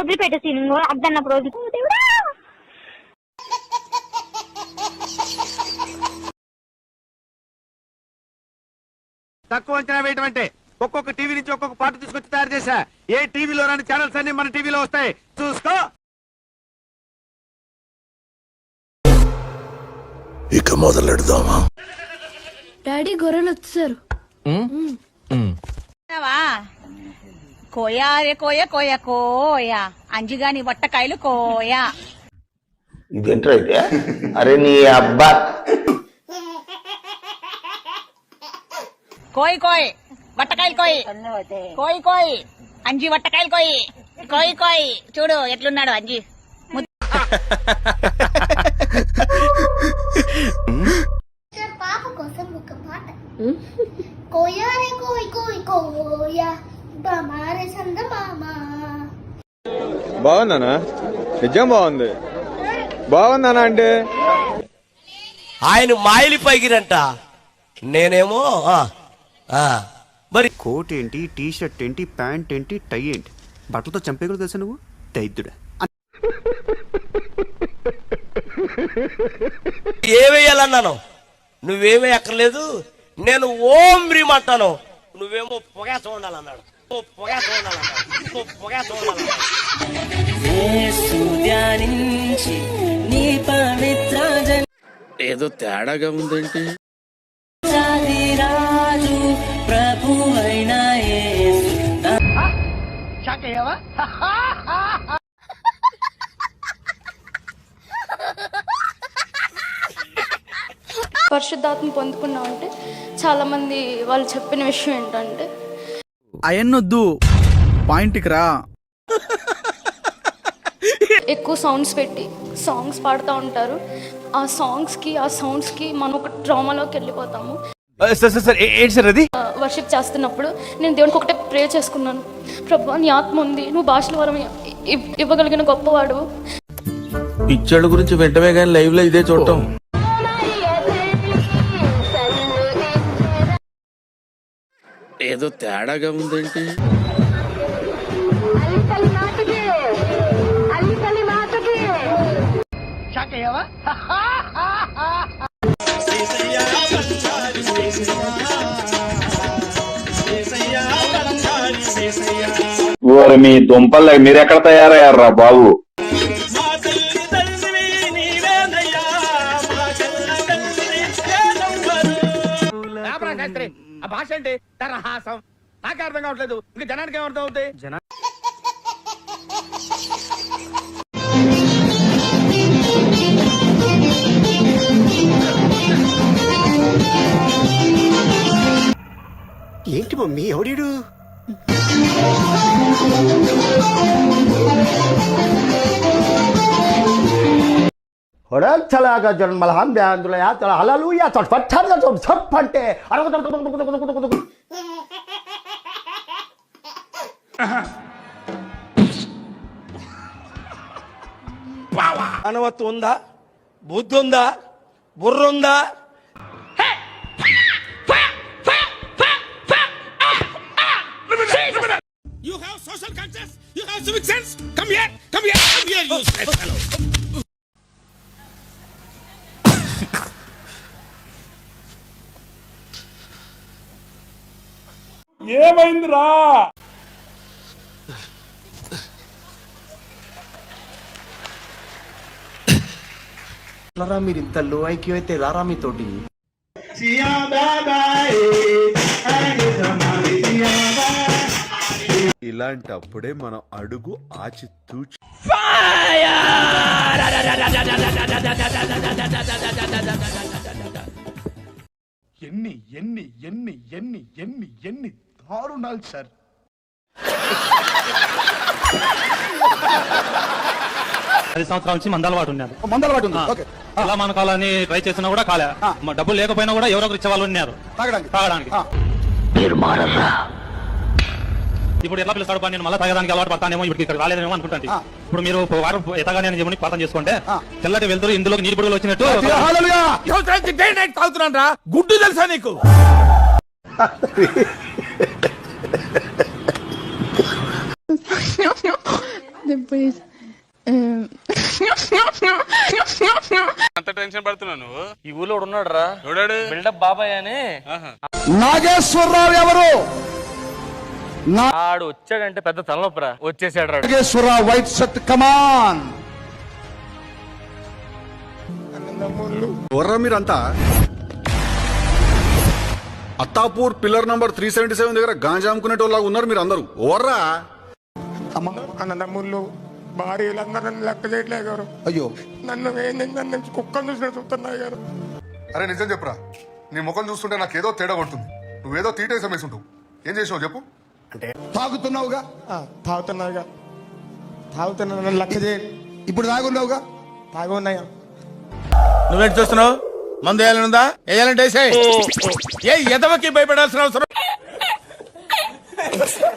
వదిలిపెట్టేసి నువ్వు అద్దన్నప్పుడు వదిలి దేవుడా! తక్కువ అంచనా వేయటం అంటే ఒక్కొక్క టీవీ నుంచి ఒక్కొక్క పాట తీసుకొచ్చి తయారు చేశా. ఏ టీవీలో రాని ఛానల్స్ అన్ని మన టీవీలో వస్తాయి. చూసుకో. ఇక మొదలెడదామా? డాడీ గొర్రెలు వచ్చారు కోయా రే కోయ కోయ కోయ. అంజిగాని వట్టకాయలు కోయ. అయితే అరే నీ అబ్బా. కోయి కోయ్. వట్టకాయలు కోయి. కోయి కోయి. అంజి వట్టకాయలు కోయి. కోయి కోయి. చూడు ఎట్లున్నాడు అంజి. పాప కోసం ఒక పాట. కోయ్ కోయ్ బాగుందనా నిజం బాగుంది. బాగుందనా అంటే? ఆయన మాయలి పైకిరంట. నేనేమో ఆ, ఆ, మరి కోట్ ఏంటి టీ షర్ట్ ఏంటి ప్యాంట్ ఏంటి టై ఏంటి? బట్టలతో చంపే కూడా తెలుసా నువ్వు? దైద్యుడా ఏవేయాలన్నాను? నువ్వేమీ అక్కర్లేదు నేను ఓం భ్రీమ్ అంటాను నువ్వేమో పొగ చూడాలన్నాడు ఓ పొగ చూడాలన్నాడు ఓ పొగ చూడాలన్నాడు ఏదో తేడాగా ఉందేంటి పరిశుద్ధాత్మ పొందుకున్నాం అంటే చాలా మంది వాళ్ళు చెప్పిన విషయం ఏంటంటే అయన్నొద్దు. పాయింట్కి రా. ఎక్కువ సౌండ్స్ పెట్టి సాంగ్స్ పాడుతూ ఉంటారు. ఆ సాంగ్స్కి ఆ సౌండ్స్కి మనం ఒక డ్రామాలోకి వెళ్ళిపోతాము. సార్ సార్ ఏంటి సార్ అది? వర్షిప్ చేస్తున్నప్పుడు నేను దేవునికి ఒకటే ప్రే చేసుకున్నాను. ప్రభా నీ ఆత్మ ఉంది. నువ్వు భాషల వరం ఇవ్- ఇవ్వగలిగిన గొప్పవాడు. పిచ్చోళ్ళ గురించి వెంటనే కానీ లైవ్లో ఇదే చూడటం. ఏదో తేడాగా ఉందేంటి ఓరి మీ దుంపలు మీరు ఎక్కడ తయారయ్యారా బాబు? భాష ఏంటి తరహాసం. నాకే అర్థం కావట్లేదు. ఇంకా జనానికి ఏమర్థం అవుతాయి ఏంటి మమ్మీ ఎవడీడు? హొడల్ చలాగా జన్మలహం బ్యాందులయా తల హలలుయా తొట్ పట్టారుగా తొట్ సప్ అంటే మానవత్వం ఉందా బుద్ధి ఉందా బుర్ర ఉందా You have social conscience. You have civic sense. Come here. Come here. Come here, you useless fellow. ఏమైందిరా? మీరు ఇంత లో ఐక్యూ అయితే రారా మీతోటి? ఇలాంటప్పుడే మనం అడుగు ఆచి తూచి ఎన్ని ఎన్ని ఎన్ని ఎన్ని ఎన్ని ఎన్ని దారుణాలు సార్. పది సంవత్సరాల నుంచి మందాల వాడు ఉన్నారు. మందల పాటు ఉంది. ఓకే. అలా మన కాలాన్ని ట్రై చేసినా కూడా కాలే. మ- డబ్బులు లేకపోయినా కూడా ఎవరో ఒకరు ఇచ్చే వాళ్ళు ఉన్నారు. తాగడానికి. తాగడానికి. ఇప్పుడు ఎట్లా పిలుస్తాడు నేను మళ్ళీ తాగడానికి అలవాటు పడతానేమో ఇప్పుడు ఇక్కడ రాలేదేమో అనుకుంటాను ఇప్పుడు మీరు వారం ఎతగానే అని చెప్పి ప్రార్థన చేసుకుంటే తెల్లటి వెళ్తారు ఇందులోకి నీటి బుడగలు వచ్చినట్టు గుడ్డు తెలుసా నీకు? Después. అంత టెన్షన్ పడుతున్నావు నువ్వు? ఈ ఊళ్ళో ఉన్నాడు రా బిల్డప్ బాబాయ్ అని. నాగేశ్వరరావు ఎవరు? ఆడు వచ్చాడంటే పెద్ద తలనొప్పరా. వచ్చేసాడు నాగేశ్వరరావు వైట్ షర్ట్ కమాన్ ఎవర్రా మీరంతా? Attapur pillar number three seventy seven దగ్గర గాంజా అమ్ముకునేటోళ్ళగా ఉన్నారు మీరు అందరూ ఓర్రా అన్నదమ్ముళ్ళు భార్యలు అందరూ నన్ను లెక్క చేయట్లేదు గారు. అయ్యో. నన్ను నన్ను కుక్కను చూసినట్టు గారు. అరే నిజం చెప్పురా. నీ ముఖం చూస్తుంటే నాకేదో తేడా కొడుతుంది. నువ్వేదో తీటేసం వేసి ఉంటావు ఏం చేసావు చెప్పు. తాగుతున్నావుగా? తాగుతున్నారుగా తాగుతున్నా నన్ను లెక్క చేయ. ఇప్పుడు తాగున్నావుగా? తాగు ఉన్నాయా నువ్వేంటి చూస్తున్నావు? మందు వేయాలనుందా? వేయాలంటే. ఏ ఎదవకి భయపడాల్సిన అవసరం.